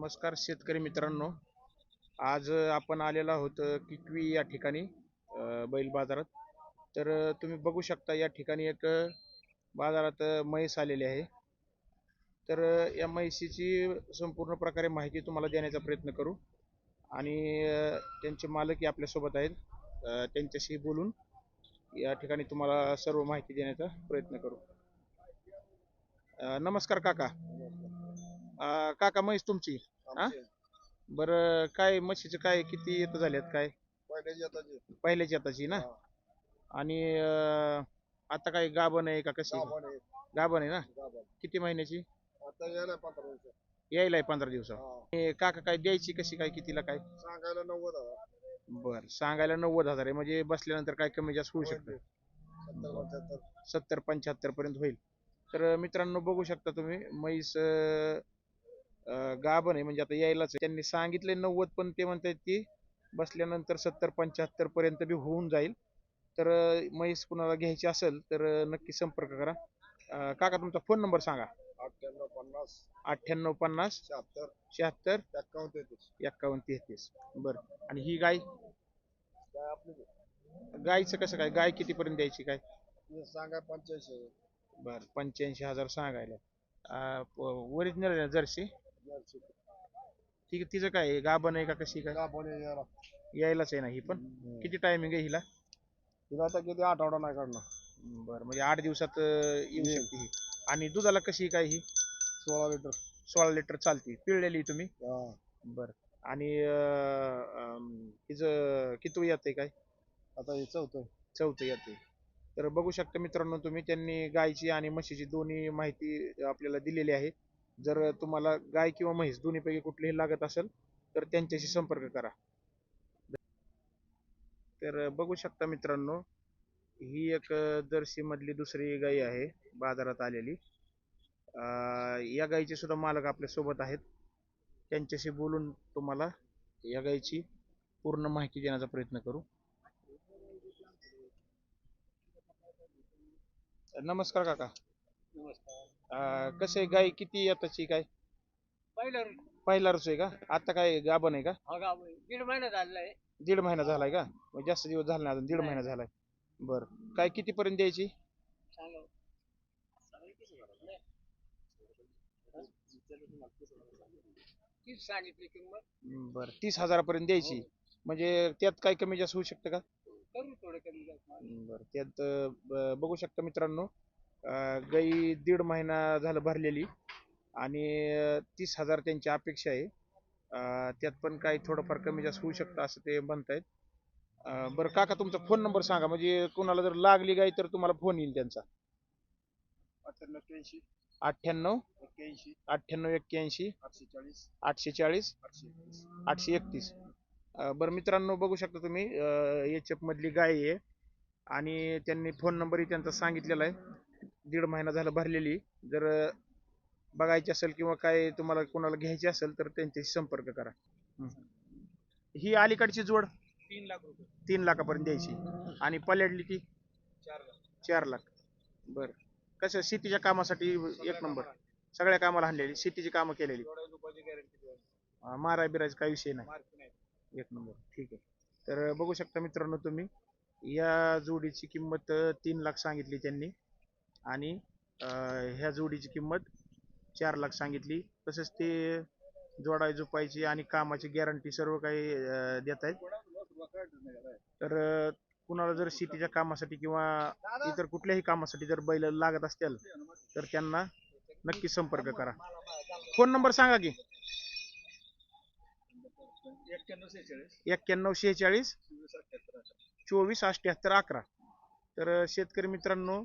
नमस्कार शेतकरी मित्रांनो. आज आपण आलेलो आहोत किकवी या ठिकाणी बैल बाजारात. तर तुम्ही बघू शकता या ठिकाणी एक बाजारात म्हैस आलेली आहे. तर या म्हैसीची संपूर्ण प्रकारे माहिती तुम्हाला देण्याचा प्रयत्न करू. आणि त्यांचे मालकही आपल्यासोबत आहेत. त्यांच्याशी बोलून या ठिकाणी तुम्हाला सर्व माहिती देण्याचा प्रयत्न करू. नमस्कार काका. अ, काका म्हैस तुमची? हा? बरं काय म्हशीचे काय किती येत झाल्यात काय? पहिल्याची आताची ना? आणि अं, आता काय गाभण आहे का कशी? गाभण आहे. ना? किती महिन्याची? यायला पंधरा दिवसा. काका काय द्यायची कशी काय कितीला काय? सांगायला नव्वद हजार. बर सांगायला नव्वद हजार आहे. म्हणजे बसल्यानंतर काय कमी जास्त होऊ शकतं? सत्तर पंच्याहत्तर. सत्तर पंच्याहत्तर पर्यंत होईल. तर मित्रांनो बघू शकता तुम्ही म्हैस अं, गाभण आहे. म्हणजे आता यायलाच. त्यांनी सांगितले नव्वद पण ते म्हणतात की बसल्यानंतर सत्तर पंच्याहत्तर पर्यंत बी होऊन जाईल. तर म्हैस कुणाला घ्यायची असेल तर नक्की संपर्क करा. अं, काका तुमचा फोन नंबर सांगा. अठ्ठ्याण्णव पन्नास. अठ्ठ्याण्णव पन्नास. शहात्तर. शहात्तर. एक्कावन्न तेहतीस. एक्कावन्न तेहतीस. बरं. आणि ही गाय? काय आपली गायचं कसं काय? गाय कितीपर्यंत द्यायची काय? सांगा पंच्याऐंशी बरं. पंच्याऐंशी हजार सांगायला. Original jersey? ठीक आहे तिचं काय आहे? गाभण आहे का कशी काय? यायलाच आहे ना ही पण? किती टायमिंग आहे हिला? आता किती आठवडा नाही काढणार. बरं म्हणजे आठ दिवसात अं, येऊ येईल. शकते ही. आणि दुधाला कशी काय ही? सोळा लिटर. सोळा लिटर चालते. पिळलेली तुम्ही? बरं. आणि अं, अं, हिचं किती येते काय? आता हे चौथं चौथं येते तर बघू शकता मित्रांनो तुम्ही त्यांनी गायची आणि म्हशीची दोन्ही माहिती आपल्याला दिलेली आहे. जर तुम्हाला गाय किंवा म्हैस दोन्हीपैकी कुठलीही लागत असेल तर त्यांच्याशी संपर्क करा. तर बघू शकता मित्रांनो ही एक जर्सी मधली दुसरी गाई आहे बाजारात आलेली. या गाईचे सुद्धा मालक आपल्यासोबत आहेत. त्यांच्याशी बोलून तुम्हाला या गाईची पूर्ण माहिती देण्याचा प्रयत्न करू. नमस्कार काका. नमस्कार. अं, कसं आहे गाय किती आताची काय पहिलं पहिला रस आहे का? आता काय गाभण आहे का? हा गाव आहे. दीड महिना झालेला आहे दीड महिना झालाय का? मग जास्त दिवस झाला नाही अजून दीड. महिना झालाय. बर. काय किती पर्यंत द्यायची? सांगा तीच सांगितली किंमत बर. तीस हजारापर्यंत द्यायची. म्हणजे त्यात काय कमी जास्त होऊ शकतं का? करू थोडं कमी जास्त. बर. त्यात अं, ब- बघू शकता मित्रांनो गाई दीड महिना झालं भरलेली आणि तीस हजार त्यांची अपेक्षा आहे. त्यात पण काही थोडंफार कमी जास्त होऊ शकतं असं ते म्हणतायत. अं, बरं काका तुमचा फोन नंबर सांगा. म्हणजे कोणाला जर लागली गाय तर तुम्हाला फोन येईल त्यांचा. अठ्ठ्याण्णव एक्क्याऐंशी. अठ्ठ्याण्णव एक्क्याऐंशी. आठशे चाळीस. आठशे एकतीस. बरं मित्रांनो बघू शकता तुम्ही एच एफ मधली गाय आहे आणि त्यांनी फोन नंबरही त्यांचा सांगितलेला आहे. दीड महिना झाला भरलेली. जर बघायची असेल किंवा काय तुम्हाला कोणाला घ्यायची असेल तर त्यांच्याशी संपर्क करा. हं. ही अलीकडची जोड तीन लाख रुपये. तीन लाखापर्यंत द्यायची. आणि पल्याडली ती चार लाख. चार लाख. बर. कसं शेतीच्या कामासाठी एक नंबर. सगळ्या कामाला आणलेली. शेतीची कामं केलेली. रुपयाची गॅरंटी माराय बिरायचा काही विषय नाही. मार्क नाही. एक नंबर. ठीक आहे. तर बघू शकता मित्रांनो तुम्ही. या जोडीची किंमत अं, तीन लाख सांगितली त्यांनी. आणि ह्या जोडीची किंमत चार लाख सांगितली. तसेच ते जोडाय झोपायची आणि कामाची गॅरंटी सर्व काही देत आहेत. तर कुणाला जर शेतीच्या कामासाठी किंवा इतर कुठल्याही कामासाठी जर बैल लागत असतील तर त्यांना नक्की संपर्क करा. फोन नंबर सांगा की. एक्क्याण्णव शेहेचाळीस चोवीस अठ्ठ्याहत्तर अकरा. तर शेतकरी मित्रांनो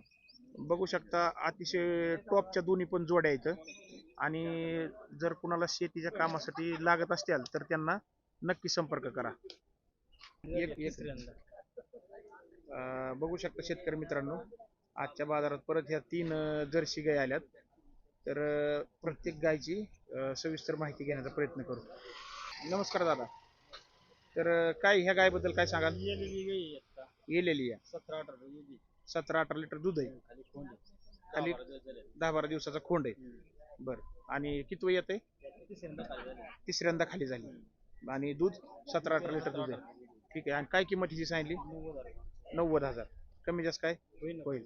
बघू शकता अतिशय टॉपच्या दोन्ही पण जोड्या आहेत. आणि जर कुणाला शेतीच्या कामासाठी लागत असतील तर त्यांना नक्की संपर्क करा. एक बघू शकता शेतकरी मित्रांनो आजच्या बाजारात परत ह्या तीन जर्सी गाय आल्यात. तर प्रत्येक गायची सविस्तर माहिती घेण्याचा प्रयत्न करू. नमस्कार दादा. तर काय ह्या गायबद्दल काय सांगाल? येलेली सतरा अठरा. सतरा अठरा लिटर दूध आहे. खाली दहा बारा दिवसाचा खोंड आहे. बर. आणि किती येत आहे तिसऱ्यांदा खाली झाली. आणि दूध? सतरा अठरा लिटर दूध आहे. ठीक आहे. आणि काय किंमत हिची सांगितली? नव्वद हजार. कमी जास्त काय? होईल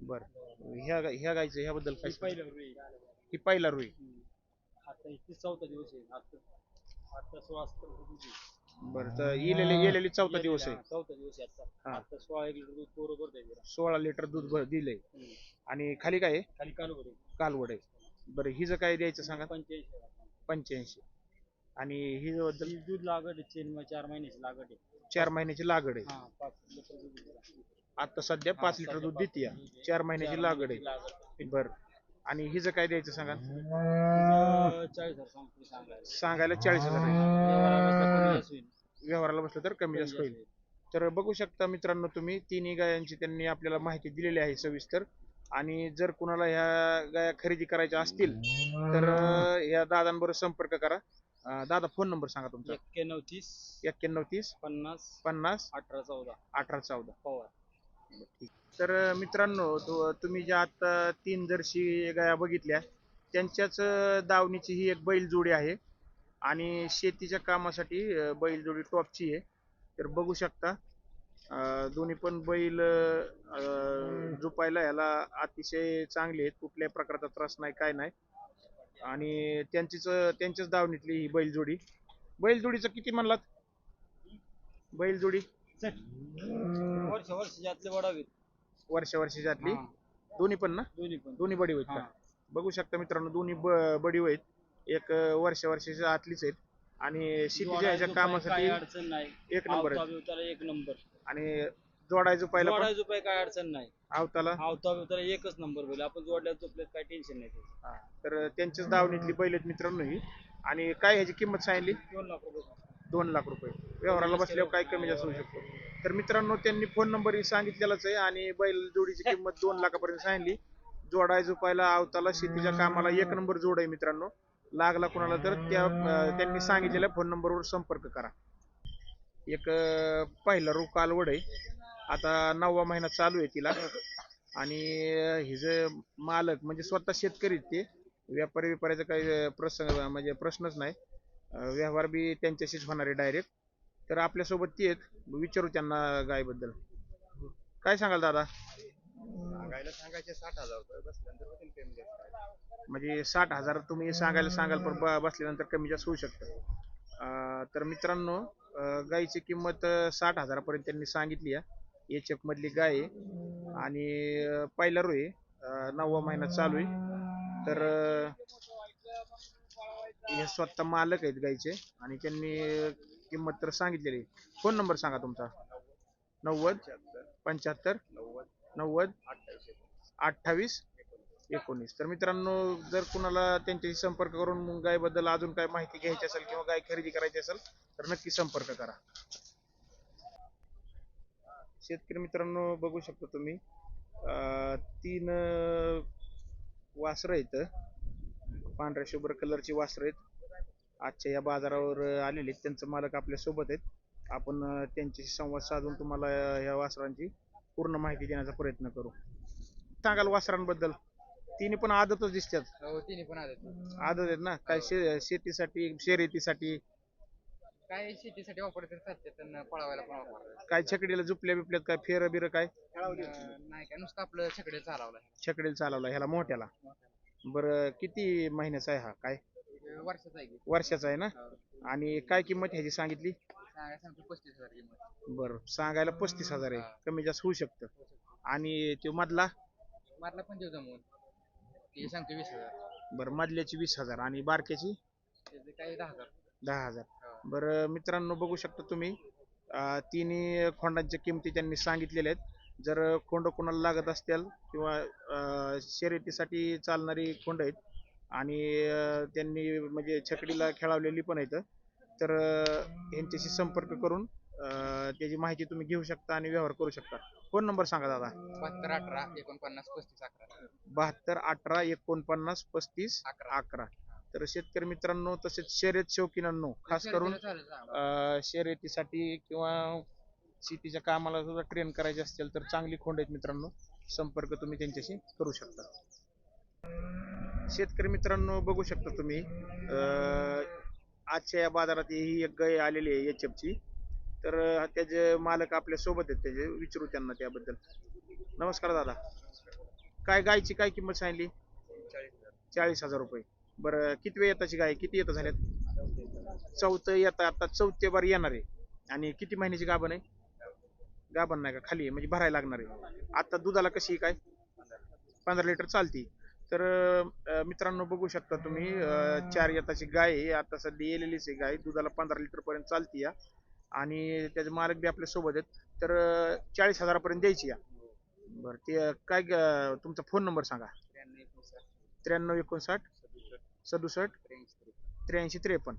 बरं. ह्या ह्या गायचं ह्याबद्दल काय ही पहिलं रुई. चौथा दिवस आहे. बरं तर येलेली येलेली चौथा दिवस आहे. चौथा दिवस आहे आता. हा. आता सोळा एक लिटर दूध सोळा लिटर दूध भर- दिलंय. आणि खाली काय आहे? खाली कालू बरे कालवड आहे. बरं हिचं काय द्यायचं सांगा. पंच्याऐंशी पंच्याऐंशी. आणि ही दूध लागत आहे तीन चार महिन्याची लागत आहे. चार महिन्याची लागड आहे. हा पाच लिटर दूध आहे. आता सध्या हा, पाच लिटर सध्या दूध पाच देते लिटर दूध आहे. चार महिन्याची चार लागड महिन्याची आहे लागत आहे. बरं. आणि हिचं काय द्यायचं सांगा? तिचं चाळीस हजार सांगतो सांगायला सांगायला चाळीस हजार आहे. व्यवहाराला बसला कमी जास्त होईल. व्यवहाराला बसलं तर कमी जास्त होईल. तर बघू शकता मित्रांनो तुम्ही तिन्ही गायांची त्यांनी आपल्याला माहिती दिलेली आहे सविस्तर. आणि जर कुणाला ह्या गाया खरेदी करायच्या असतील तर अं, या दादांबरोबर संपर्क करा. अं, दादा फोन नंबर सांगा तुमचा. एक्क्याण्णव तीस. एक्क्याण्णव तीस. पन्नास. पन्नास. अठरा चौदा. अठरा चौदा. पवार. तर मित्रांनो तु- तुम्ही ज्या आता तीन जर्सी गाया बघितल्या त्यांच्याच दावणीची ही एक बैल जोडी आहे. आणि शेतीच्या कामासाठी अं, बैल जोडी टॉपची आहे. तर बघू शकता दोन्ही पण बैल झोपायला याला अतिशय चांगले आहेत. कुठल्याही प्रकारचा त्रास नाही काय नाही. आणि त्यांचीच त्यांच्याच दावणीतली ही बैल जोडी बैल जोडीचं किती म्हणलात? बैल जोडी वर्ष वर्ष यातले वडावीत वर्षा वर्षाच्यातली हा, दोन्ही पण ना? दोन्ही पण. दोन्ही बडी होत हा. का बघू शकता मित्रांनो दोन्ही ब- बडी आहेत एक अं, वर्षा वर्षाच्या आतलीच आहेत. आणि शेतीच्या ह्याच्या जोडायचं कामासाठी अडचण नाही. एक नंबर बिवताला एक नंबर. आणि जोडायचं पाहिलं पण? जोडायचं रुपये काय अडचण नाही. आवताला आवता बिवताला एकच नंबर होईल आपण जोडल्याचं झोपल्यात काय टेन्शन नाही त्याचं. हा. तर त्यांच्याच दावणीतली बैल आहेत मित्रांनो ही. आणि काय ह्याची किंमत सांगितली? दोन लाख रुपये. दोन लाख रुपये. व्यवहाराला बसल्यावर काय कमी जास्त होऊ शकतो? तर मित्रांनो त्यांनी फोन नंबर सांगितलेलाच आहे आणि बैल जोडीची किंमत दोन लाखापर्यंत सांगली जोडाय झोपायला आवताला शेतीच्या कामाला एक नंबर जोड आहे मित्रांनो. लागला कोणाला तर त्या त्यांनी सांगितलेल्या फोन नंबरवर संपर्क करा. एक पहिला रू कालवड आहे. आता नववा महिना चालू आहे तिला. आणि हिज मालक म्हणजे स्वतः शेतकरी ते व्यापारी व्यापाऱ्याचा काही प्रसंग म्हणजे प्रश्नच नाही. व्यवहार बी त्यांच्याशीच होणार आहे डायरेक्ट तर आपल्यासोबत ते आहेत. विचारू त्यांना गायबद्दल. काय सांगाल दादा? सांगायला सांगायचे साठ हजार रुपये बसल्यानंतर होतील कमी जास्त. म्हणजे साठ हजार तुम्ही सांगायला सांगाल पण ब- बसल्यानंतर कमी जास्त होऊ शकतं. अं, तर मित्रांनो अं, गायीची किंमत अं, साठ हजारापर्यंत त्यांनी सांगितली आहे. एच एफ मधली गाय आहे. आणि अं, पहिला रो आहे. अं, नववा महिना चालू आहे. तर अं, हे स्वतः मालक आहेत गायीचे. आणि त्यांनी किंमत तर सांगितलेली फोन नंबर सांगा तुमचा. नव्वद पंच्याहत्तर नव्वद नव्वद अठ्ठावीस एकोणीस. तर मित्रांनो जर कुणाला त्यांच्याशी संपर्क करून गायबद्दल अजून काय माहिती घ्यायची असेल किंवा गाय खरेदी करायची असेल तर नक्की संपर्क करा. शेतकरी मित्रांनो बघू शकता तुम्ही तीन वासर आहेत. पांढऱ्या शुभ्र कलरची वासर आहेत. आजच्या या बाजारावर आलेले आहेत. त्यांचं मालक आपल्यासोबत आहेत. आपण त्यांच्याशी संवाद साधून तुम्हाला या वासरांची पूर्ण माहिती देण्याचा प्रयत्न करू. सांगाल वासरांबद्दल? तिन्ही पण आदतच दिसतात हो पण आदत आहेत ना? काय शे- शेतीसाठी शर्यतीसाठी? काय शेतीसाठी वापरतात त्यांना पळावायला पण वापरतात काय छकडीला झुपल्या बिपल्यात काय फेर बिर काय? अं, नाही काय नुसतं आपलं छकडे चालवलं छकडीला चालवला ह्याला मोठ्याला. बरं किती महिन्याचा आहे हा? काय? वर्षाचा आहे की. वर्षाचा आहे ना? आणि काय किंमत ह्याची सांगितली? सांगाय सांगतो पस्तीस हजार किंमत. बरं सांगायला पस्तीस हजार आहे. कमी जास्त होऊ शकतं. आणि तो मधला? मारला पण देऊ जमवून. ते सांगतो वीस हजार. बरं मधल्याची वीस हजार. आणि बारक्याची? त्याचे काही दहा हजार. दहा हजार. बरं मित्रांनो बघू शकता तुम्ही अं, तिन्ही खोंडांच्या किमती त्यांनी सांगितलेल्या आहेत. जर खोंड कोणाला लागत असतील किंवा अं, शर्यतीसाठी चालणारी खोंड आहेत आणि त्यांनी म्हणजे छकडीला खेळवलेली पण आहेत. तर यांच्याशी संपर्क करून त्याची माहिती तुम्ही घेऊ शकता आणि व्यवहार करू शकता. फोन नंबर सांगा दादा. बहात्तर अठरा एकोणपन्नास पस्तीस अकरा. बहात्तर अठरा एकोणपन्नास पस्तीस अकरा. तर शेतकरी मित्रांनो तसेच शर्यत शौकीनांनो खास करून शर्यतीसाठी किंवा शेतीच्या कामाला सुद्धा ट्रेन करायचे असतील तर चांगली खोंड आहेत मित्रांनो. संपर्क तुम्ही त्यांच्याशी करू शकता. शेतकरी मित्रांनो बघू शकता तुम्ही आजच्या या बाजारात ही एक गाय आलेली आहे एच ची. तर त्याचे मालक आपल्यासोबत आहेत त्याचे विचारू त्यांना त्याबद्दल. नमस्कार दादा. काय गायची काय किंमत सांगली? चाळीस हजार रुपये. बरं किती वेळ येताची गाय? किती येतं झाल्यात? चौथं येतं आता चौथे बार येणार आहे. आणि किती महिन्याची गाभण आहे? गाभण नाही का? खाली म्हणजे भरायला लागणार आहे. आता दुधाला कशी आहे काय? पंधरा लिटर चालती. तर मित्रांनो बघू शकता तुम्ही चार यताची गाय आहे. आता सध्या येलेलीच आहे गाय. दुधाला पंधरा लिटर पर्यंत चालती या. आणि त्याचे मालक बी आपल्यासोबत आहेत. तर चाळीस हजारापर्यंत द्यायची या. बरं ते काय तुमचा फोन नंबर सांगा. त्र्याण्णव एकोणसाठ सदुसष्ट त्र्याऐंशी त्रेपन्न.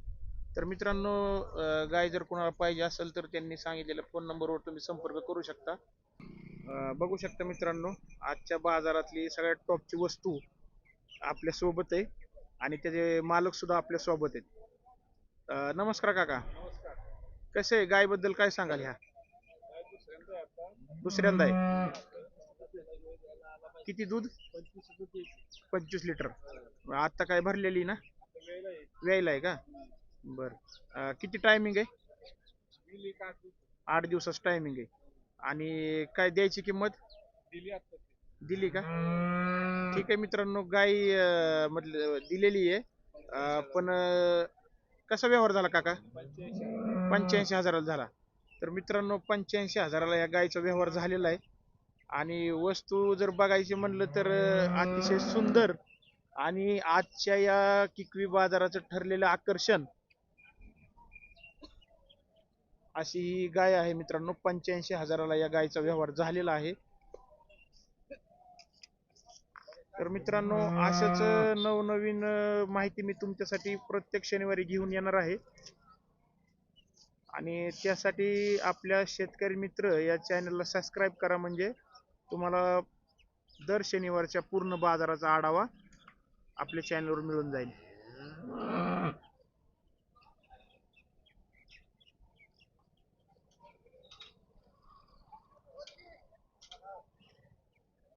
तर मित्रांनो गाय जर कोणाला पाहिजे असेल तर त्यांनी सांगितलेल्या फोन नंबरवर तुम्ही संपर्क करू शकता. बघू शकता मित्रांनो आजच्या बाजारातली सगळ्यात टॉपची वस्तू आपल्यासोबत आहे. आणि त्याचे मालक सुद्धा आपल्यासोबत आहेत. अं, नमस्कार काका. कसे आहे? गायबद्दल काय सांगाल ह्या? दुसऱ्यांदा आहे. किती दूध? पंचवीस लिटर. आता काय भरलेली ना? व्यायला आहे. का? बर. अं, किती टायमिंग आहे? आठ दिवसाच टायमिंग आहे. आणि काय द्यायची किंमत? दिली का? ठीक आहे मित्रांनो गाय म्हटलं दिलेली आहे. पण कसा व्यवहार झाला काका? पंच्याऐंशी हजाराला झाला. तर मित्रांनो पंच्याऐंशी हजाराला या गायचा व्यवहार झालेला आहे. आणि वस्तू जर बघायची म्हणलं तर अतिशय सुंदर आणि आजच्या या किकवी बाजाराचं ठरलेलं आकर्षण अशी ही गाय आहे मित्रांनो. पंच्याऐंशी हजाराला या गायचा व्यवहार झालेला आहे. तर मित्रांनो अशाच नवनवीन माहिती मी तुमच्यासाठी प्रत्येक शनिवारी घेऊन येणार आहे. आणि त्यासाठी आपल्या शेतकरी मित्र या चॅनलला सबस्क्राईब करा म्हणजे तुम्हाला दर शनिवारच्या पूर्ण बाजाराचा आढावा आपल्या चॅनलवर मिळून जाईल.